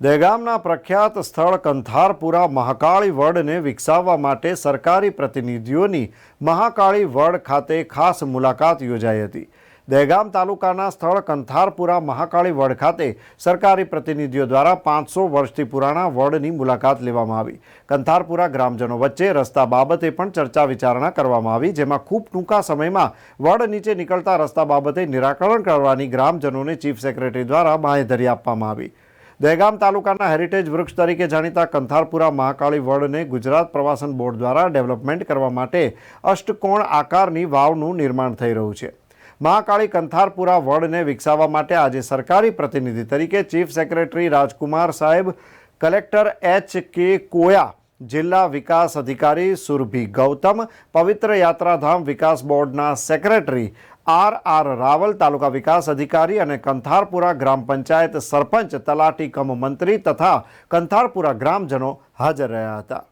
દહેગામના પ્રખ્યાત સ્થળ કંથારપુરા મહાકાળી વડને વિકસાવવા માટે સરકારી પ્રતિનિધિઓની મહાકાળી વડ ખાતે ખાસ મુલાકાત યોજાઈ હતી. દહેગામ તાલુકાના સ્થળ કંથારપુરા મહાકાળી વડ ખાતે સરકારી પ્રતિનિધિઓ દ્વારા પાંચસો વર્ષથી પુરાણા વડની મુલાકાત લેવામાં આવી. કંથારપુરા ગ્રામજનો વચ્ચે રસ્તા બાબતે પણ ચર્ચા વિચારણા કરવામાં આવી, જેમાં ખૂબ ટૂંકા સમયમાં વડ નીચે નીકળતા રસ્તા બાબતે નિરાકરણ કરવાની ગ્રામજનોને ચીફ સેક્રેટરી દ્વારા બાંહેધરી આપવામાં આવી. દહેગામ તાલુકાના હેરિટેજ વૃક્ષ તરીકે જાણીતા કંથારપુરા મહાકાળી વડને ગુજરાત પ્રવાસન બોર્ડ દ્વારા ડેવલપમેન્ટ કરવા માટે અષ્ટકોણ આકારની વાવનું નિર્માણ થઈ રહ્યું છે. મહાકાળી કંથારપુરા વડને વિકસાવવા માટે આજે સરકારી પ્રતિનિધિ તરીકે ચીફ સેક્રેટરી રાજકુમાર સાહેબ, કલેક્ટર એચ કે કોયા, જિલ્લા વિકાસ અધિકારી સુરભી ગૌતમ, પવિત્ર યાત્રાધામ વિકાસ બોર્ડના secretary R R Raval taluka વિકાસ અધિકારી અને કંથારપુરા ગ્રામ પંચાયત સરપંચ તલાટી કમ મંત્રી તથા કંથારપુરા ગ્રામજનો હાજર રહ્યા હતા.